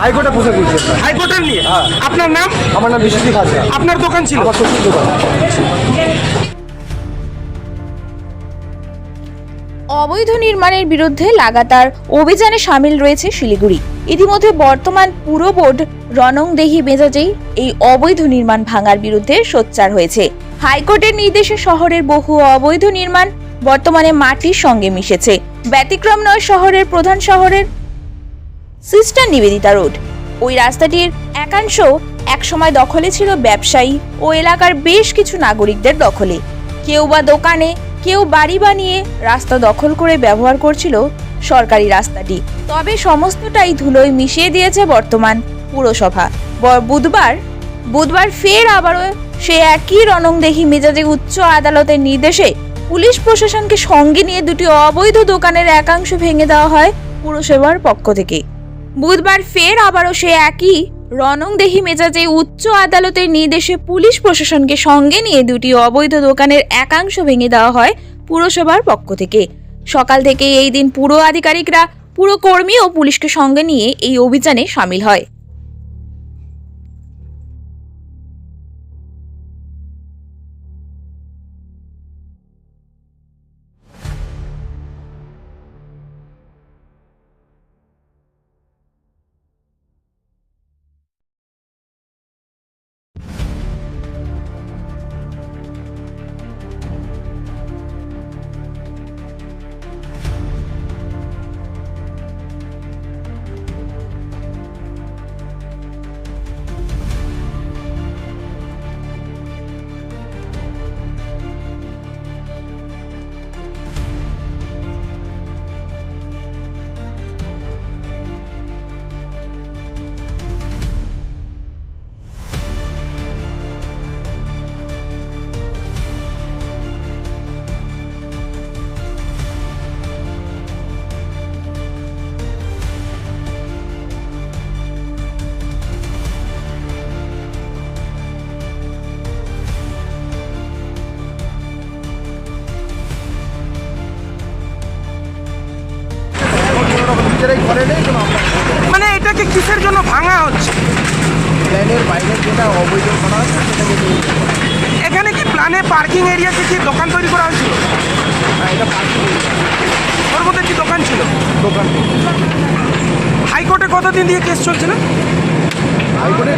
হাইকোর্টে হাইকোর্টের নিয়ে? হ্যাঁ। আপনার নাম? আমার নাম বিশ্বজিৎ হাজরা আপনার দোকান ছিল? আমার শ্বশুর দোকান। অবৈধ নির্মাণের বিরুদ্ধে লাগাতার অভিযানে সামিল রয়েছে শিলিগুড়ি। ইতিমধ্যে বর্তমান পুর বোর্ড রণংদেহি মেজাজেই এই অবৈধ নির্মাণ ভাঙার বিরুদ্ধে সোচ্চার হয়েছে। হাইকোর্টের নির্দেশে শহরের বহু অবৈধ নির্মাণ বর্তমানে মাটির সঙ্গে মিশেছে। ব্যতিক্রম নয় শহরের প্রধান শহরের সিস্টার নিবেদিতা রোড। ওই রাস্তাটির একাংশ একসময় দখলে ছিল ব্যবসায়ী ও এলাকার বেশ কিছু নাগরিকদের দখলে। কেউ বা দোকানে, কেউ বাড়ি বানিয়ে রাস্তা দখল করে ব্যবহার করছিল সরকারি রাস্তাটি। তবে সমস্তটাই ধুলোয় মিশিয়ে দিয়েছে বর্তমান পুরসভা। বুধবার বুধবার ফের আবারও সে একই রণংদেহি মেজাজে উচ্চ আদালতের নির্দেশে পুলিশ প্রশাসনকে সঙ্গে নিয়ে দুটি অবৈধ দোকানের একাংশ ভেঙে দেওয়া হয় পুরসভার পক্ষ থেকে। বুধবার ফের আবারও সে একই রণংদেহি মেজাজে উচ্চ আদালতের নির্দেশে পুলিশ প্রশাসনকে সঙ্গে নিয়ে দুটি অবৈধ দোকানের একাংশ ভেঙে দেওয়া হয় পুরসভার পক্ষ থেকে। সকাল থেকে এই দিন পুরো আধিকারিকরা, পুরো কর্মী ও পুলিশকে সঙ্গে নিয়ে এই অভিযানে সামিল হয়। নিজেরাই করে নেই কোনো মানে এটাকে কিসের জন্য ভাঙা হচ্ছে? প্ল্যানের বাইরে যেটা অবৈধ করা হচ্ছে সেটাকে এখানে কি প্ল্যানে পার্কিং এরিয়াতে কি দোকান তৈরি করা হয়েছিল? হ্যাঁ, এটা পার্কিং ওর মধ্যে কি দোকান ছিল? দোকান হাইকোর্টে কতদিন দিয়ে কেস চলছিল? হাইকোর্টে